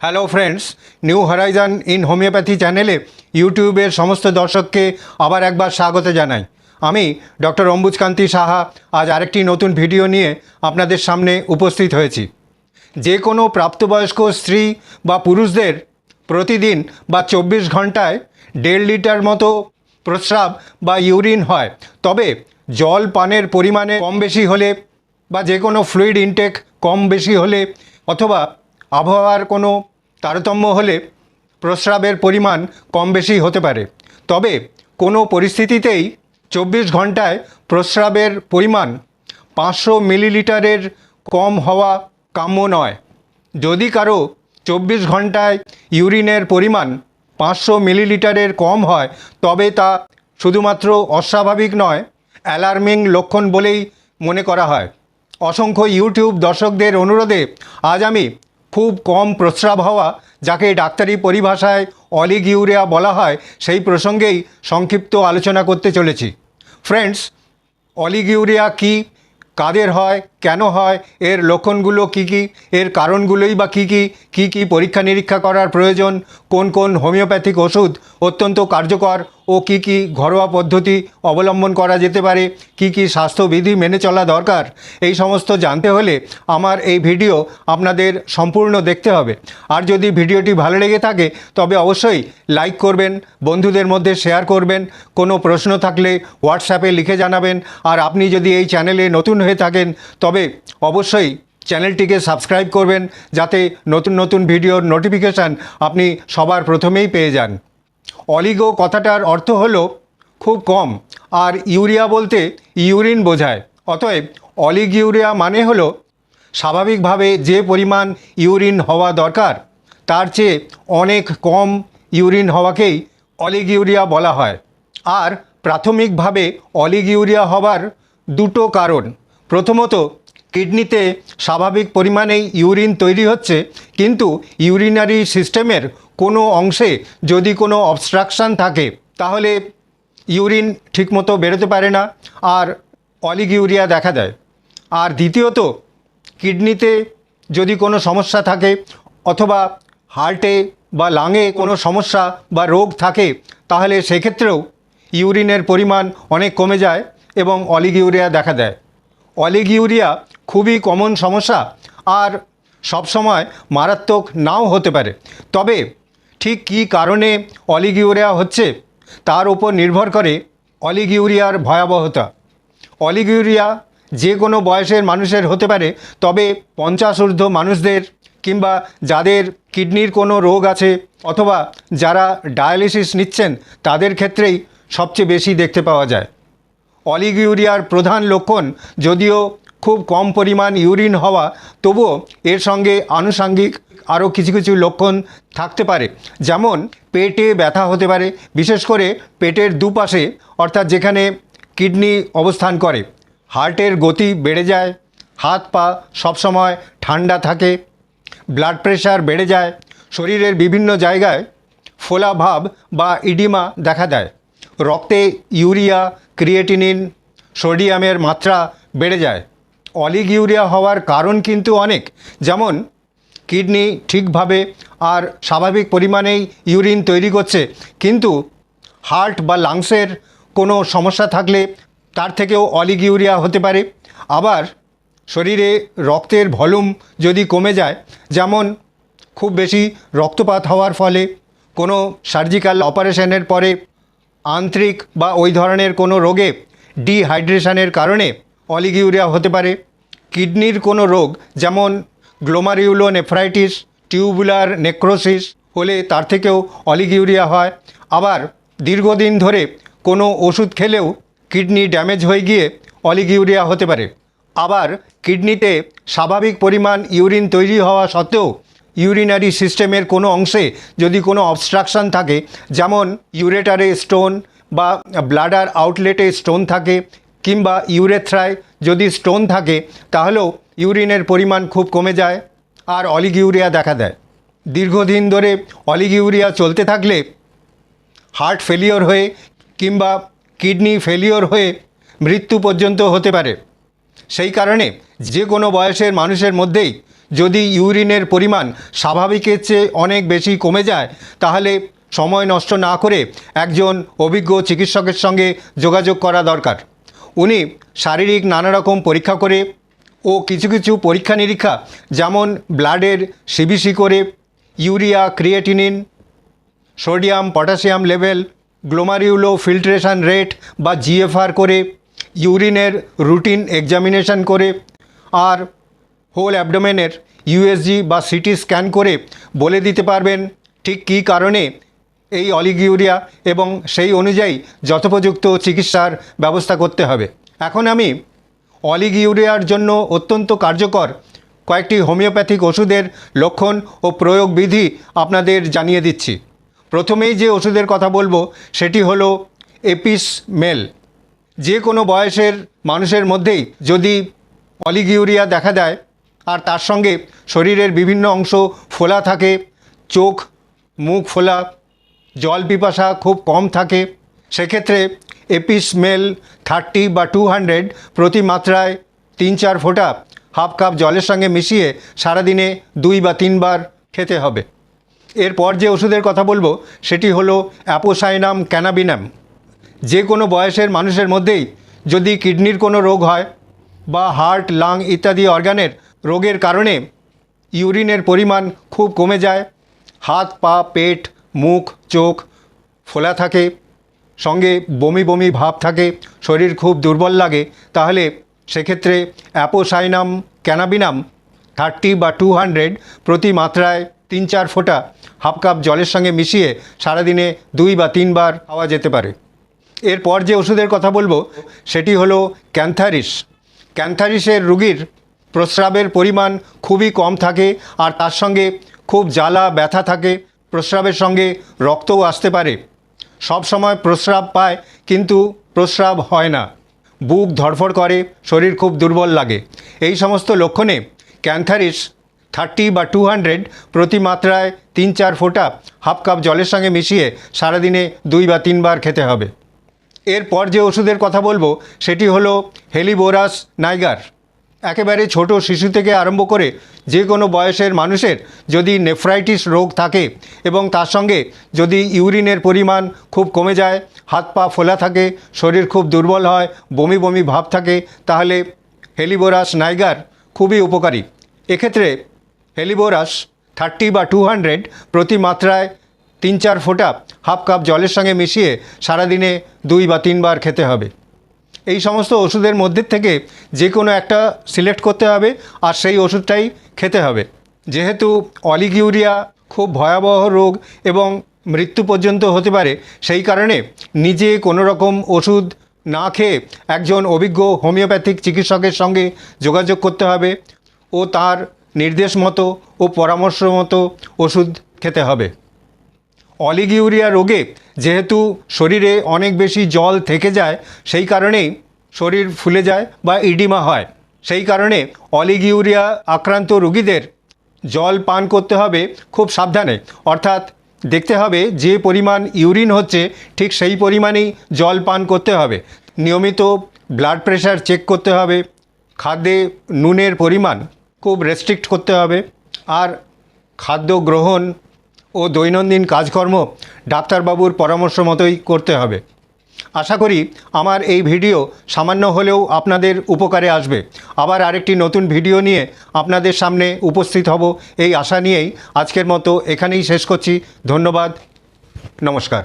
Hello friends new horizon in homeopathy চ্যানেলে ইউটিউবের সমস্ত দর্শককে আবার একবার স্বাগত জানাই। আমি ডক্টর অম্বুজকান্তি সাহা আজ আরেকটি নতুন ভিডিও নিয়ে আপনাদের সামনে উপস্থিত হয়েছি। যে কোনো প্রাপ্তবয়স্ক স্ত্রী বা পুরুষদের প্রতিদিন বা চব্বিশ ঘন্টায় দেড় লিটার মতো প্রস্রাব বা ইউরিন হয়। তবে জল পানের পরিমাণে কম বেশি হলে বা যে কোনো ফ্লুইড ইনটেক কম বেশি হলে অথবা আবহাওয়ার কোনো তারতম্য হলে প্রস্রাবের পরিমাণ কম বেশি হতে পারে। তবে কোনো পরিস্থিতিতেই চব্বিশ ঘন্টায় প্রস্রাবের পরিমাণ পাঁচশো মিলিলিটারের কম হওয়া কাম্য নয়। যদি কারও চব্বিশ ঘন্টায় ইউরিনের পরিমাণ পাঁচশো মিলিলিটারের কম হয়, তবে তা শুধুমাত্র অস্বাভাবিক নয়, অ্যালার্মিং লক্ষণ বলেই মনে করা হয়। অসংখ্য ইউটিউব দর্শকদের অনুরোধে আজ আমি খুব কম প্রস্রাব হওয়া, যাকে ডাক্তারি পরিভাষায় অলিগিউরিয়া বলা হয়, সেই প্রসঙ্গেই সংক্ষিপ্ত আলোচনা করতে চলেছি। ফ্রেন্ডস অলিগিউরিয়া কি, কাদের হয় কেন হয়? এর লক্ষণগুলো কি কি? এর কারণগুলোই বা কি কি? কি কি পরীক্ষা নিরীক্ষা করার প্রয়োজন? কোন কোন হোমিওপ্যাথিক ওষুধ অত্যন্ত কার্যকর? ও কি কি ঘরোয়া পদ্ধতি অবলম্বন করা যেতে পারে? কি কি স্বাস্থ্যবিধি মেনে চলা দরকার? এই সমস্ত জানতে হলে আমার এই ভিডিও আপনাদের সম্পূর্ণ দেখতে হবে। আর যদি ভিডিওটি ভালো লেগে থাকে, তবে অবশ্যই লাইক করবেন, বন্ধুদের মধ্যে শেয়ার করবেন, কোনো প্রশ্ন থাকলে হোয়াটসঅ্যাপে লিখে জানাবেন। আর আপনি যদি এই চ্যানেলে নতুন হয়ে থাকেন, তবে অবশ্যই চ্যানেলটিকে সাবস্ক্রাইব করবেন যাতে নতুন নতুন ভিডিওর নোটিফিকেশান আপনি সবার প্রথমেই পেয়ে যান। অলিগো কথাটার অর্থ হলো খুব কম, আর ইউরিয়া বলতে ইউরিন বোঝায়। অতএব অলিগ ইউরিয়া মানে হলো স্বাভাবিকভাবে যে পরিমাণ ইউরিন হওয়া দরকার, তার চেয়ে অনেক কম ইউরিন হওয়াকেই অলিগ ইউরিয়া বলা হয়। আর প্রাথমিকভাবে অলিগ ইউরিয়া হবার দুটো কারণ। প্রথমত কিডনিতে স্বাভাবিক পরিমাণেই ইউরিন তৈরি হচ্ছে, কিন্তু ইউরিনারি সিস্টেমের কোনো অংশে যদি কোনো অবস্ট্রাকশান থাকে, তাহলে ইউরিন ঠিকমতো বেরোতে পারে না আর অলিগ ইউরিয়া দেখা দেয়। আর দ্বিতীয়ত, কিডনিতে যদি কোনো সমস্যা থাকে অথবা হার্টে বা লাঙে কোনো সমস্যা বা রোগ থাকে, তাহলে সেক্ষেত্রেও ইউরিনের পরিমাণ অনেক কমে যায় এবং অলিগ ইউরিয়া দেখা দেয়। অলিগ ইউরিয়া খুবই কমন সমস্যা আর সবসময় মারাত্মক নাও হতে পারে। তবে ঠিক কী কারণে অলিগ ইউরিয়া হচ্ছে তার উপর নির্ভর করে অলিগ ইউরিয়ার ভয়াবহতা। অলিগ ইউরিয়া যে কোনো বয়সের মানুষের হতে পারে, তবে পঞ্চাশ ঊর্ধ্ব মানুষদের কিংবা যাদের কিডনির কোনো রোগ আছে অথবা যারা ডায়ালিসিস নিচ্ছেন, তাদের ক্ষেত্রেই সবচেয়ে বেশি দেখতে পাওয়া যায়। অলিগ ইউরিয়ার প্রধান লক্ষণ যদিও খুব কম পরিমাণ ইউরিন হওয়া, তবুও এর সঙ্গে আনুষাঙ্গিক আরও কিছু কিছু লক্ষণ থাকতে পারে। যেমন পেটে ব্যথা হতে পারে, বিশেষ করে পেটের দুপাশে, অর্থাৎ যেখানে কিডনি অবস্থান করে। হার্টের গতি বেড়ে যায়, হাত পা সবসময় ঠান্ডা থাকে, ব্লাড প্রেশার বেড়ে যায়, শরীরের বিভিন্ন জায়গায় ফোলা ভাব বা ইডিমা দেখা দেয়। রক্তে ইউরিয়া, ক্রিয়েটিনিন, সোডিয়ামের মাত্রা বেড়ে যায়। অলিগ ইউরিয়া হওয়ার কারণ কিন্তু অনেক। যেমন, কিডনি ঠিকভাবে আর স্বাভাবিক পরিমাণেই ইউরিন তৈরি করছে। কিন্তু হার্ট বা লাংসের কোনো সমস্যা থাকলে তার থেকেও অলিগ ইউরিয়া হতে পারে। আবার শরীরে রক্তের ভলিউম যদি কমে যায়, যেমন খুব বেশি রক্তপাত হওয়ার ফলে কোনো সার্জিক্যাল অপারেশনের পরে আন্ত্রিক বা ওই ধরনের কোনো রোগে ডিহাইড্রেশনের কারণে অলিগিউরিয়া হতে পারে, কিডনির কোনো রোগ যেমন গ্লোমারিউলো নেফ্রাইটিস টিউবুলার নেক্রোসিস হলে তার থেকেও অলিগিউরিয়া হয়। আবার দীর্ঘদিন ধরে কোনো ওষুধ খেলেও কিডনি ড্যামেজ হয়ে গিয়ে অলিগিউরিয়া হতে পারে। আবার কিডনিতে স্বাভাবিক পরিমাণ ইউরিন তৈরি হওয়া সত্ত্বেও ইউরিনারি সিস্টেমের কোনো অংশে যদি কোনো অবস্ট্রাকশান থাকে, যেমন ইউরেটারে স্টোন বা ব্লাডার আউটলেটে স্টোন থাকে কিংবা ইউরেথ্রায় যদি স্টোন থাকে, তাহলেও ইউরিনের পরিমাণ খুব কমে যায় আর অলিগ ইউরিয়া দেখা দেয়। দীর্ঘদিন ধরে অলিগ ইউরিয়া চলতে থাকলে হার্ট ফেলিওর হয়ে কিংবা কিডনি ফেলিওর হয়ে মৃত্যু পর্যন্ত হতে পারে। সেই কারণে যে কোনো বয়সের মানুষের মধ্যেই যদি ইউরিনের পরিমাণ স্বাভাবিকের চেয়ে অনেক বেশি কমে যায়, তাহলে সময় নষ্ট না করে একজন অভিজ্ঞ চিকিৎসকের সঙ্গে যোগাযোগ করা দরকার। উনি শারীরিক নানা রকম পরীক্ষা করে ও কিছু কিছু পরীক্ষা নিরীক্ষা যেমন ব্লাডের সিবিসি করে, urea, creatinine, sodium, potassium level glomerulo filtration rate বা জিএফআর করে, ইউরিনের রুটিন এক্সামিনেশন করে, আর হোল অ্যাবডোমেনের ইউএসজি বা সিটি স্ক্যান করে বলে দিতে পারবেন ঠিক কী কারণে এই অলিগিউরিয়া এবং সেই অনুযায়ী যথোপযুক্ত চিকিৎসার ব্যবস্থা করতে হবে। এখন আমি অলিগিউরিয়ার জন্য অত্যন্ত কার্যকর কয়েকটি হোমিওপ্যাথিক ওষুধের লক্ষণ ও প্রয়োগ বিধি আপনাদের জানিয়ে দিচ্ছি। প্রথমেই যে ওষুধের কথা বলব, সেটি হলো এপিস মেল যে কোনো বয়সের মানুষের মধ্যেই যদি অলিগিউরিয়া দেখা দেয়, আর তার সঙ্গে শরীরের বিভিন্ন অংশ ফোলা থাকে, চোখ, মুখ ফোলা জল পিপাসা খুব কম থাকে। সেক্ষেত্রে এপিস মেল থার্টি বা টু হান্ড্রেড প্রতি মাত্রায় তিন চার ফোঁটা হাফ কাপ জলের সঙ্গে মিশিয়ে সারাদিনে দুই বা তিনবার খেতে হবে। এরপর যে ওষুধের কথা বলব, সেটি হলো অ্যাপোসাইনাম ক্যানাবিনাম। যে কোনো বয়সের মানুষের মধ্যেই যদি কিডনির কোনো রোগ হয় বা হার্ট, লাং ইত্যাদি অর্গানের রোগের কারণে ইউরিনের পরিমাণ খুব কমে যায়, হাত, পা, পেট মুখ, চোখ ফোলা থাকে, সঙ্গে বমি বমি ভাব থাকে, শরীর খুব দুর্বল লাগে, তাহলে সেক্ষেত্রে অ্যাপোসাইনাম ক্যানাবিনাম থার্টি বা টু হান্ড্রেড প্রতি মাত্রায় তিন চার ফোঁটা হাফ কাপ জলের সঙ্গে মিশিয়ে সারাদিনে দুই বা তিনবার খাওয়া যেতে পারে। এরপর যে ওষুধের কথা বলব, সেটি হলো ক্যান্থারিস। ক্যান্থারিসের রুগীর প্রস্রাবের পরিমাণ খুবই কম থাকে আর তার সঙ্গে খুব জ্বালা, ব্যথা থাকে প্রস্রাবের সঙ্গে রক্তও আসতে পারে। সব সময় প্রস্রাব পায়, কিন্তু প্রস্রাব হয় না। বুক ধড়ফড় করে, শরীর খুব দুর্বল লাগে। এই সমস্ত লক্ষণে ক্যান্থারিস থার্টি বা টু হান্ড্রেড প্রতি মাত্রায় তিন চার ফোঁটা হাফ কাপ জলের সঙ্গে মিশিয়ে সারাদিনে দুই বা তিনবার খেতে হবে। এরপর যে ওষুধের কথা বলব, সেটি হলো হেলিবোরাস নাইগার। একেবারে ছোট শিশু থেকে আরম্ভ করে যে কোনো বয়সের মানুষের যদি নেফ্রাইটিস রোগ থাকে এবং তার সঙ্গে যদি ইউরিনের পরিমাণ খুব কমে যায়, হাত পা ফোলা থাকে, শরীর খুব দুর্বল হয়, বমি বমি ভাব থাকে, তাহলে হেলিবোরাস নাইগার খুবই উপকারী। এক্ষেত্রে হেলিবোরাস থার্টি বা টু হান্ড্রেড প্রতি মাত্রায় তিন চার ফোঁটা হাফ কাপ জলের সঙ্গে মিশিয়ে সারাদিনে দুই বা তিনবার খেতে হবে। এই সমস্ত ওষুধের মধ্যে থেকে যে কোনো একটা সিলেক্ট করতে হবে আর সেই ওষুধটাই খেতে হবে। যেহেতু অলিগিউরিয়া খুব ভয়াবহ রোগ এবং মৃত্যু পর্যন্ত হতে পারে, সেই কারণে নিজে কোনো রকম ওষুধ না খেয়ে একজন অভিজ্ঞ হোমিওপ্যাথিক চিকিৎসকের সঙ্গে যোগাযোগ করতে হবে ও তার নির্দেশ মতো ও পরামর্শ মতো ওষুধ খেতে হবে। অলিগিউরিয়া রোগে যেহেতু শরীরে অনেক বেশি জল থেকে যায়, সেই কারণেই শরীর ফুলে যায় বা ইডিমা হয়। সেই কারণে অলিগিউরিয়া আক্রান্ত রোগীদের জল পান করতে হবে খুব সাবধানে। অর্থাৎ দেখতে হবে যে পরিমাণ ইউরিন হচ্ছে, ঠিক সেই পরিমাণেই জল পান করতে হবে। নিয়মিত ব্লাড প্রেশার চেক করতে হবে। খাদ্যে নুনের পরিমাণ খুব রেস্ট্রিক্ট করতে হবে। আর খাদ্য গ্রহণ ও দৈনন্দিন কাজকর্ম ডাক্তারবাবুর পরামর্শ মতোই করতে হবে। আশা করি আমার এই ভিডিও সামান্য হলেও আপনাদের উপকারে আসবে। আবার আরেকটি নতুন ভিডিও নিয়ে আপনাদের সামনে উপস্থিত হব। এই আশা নিয়েই আজকের মতো এখানেই শেষ করছি। ধন্যবাদ। নমস্কার।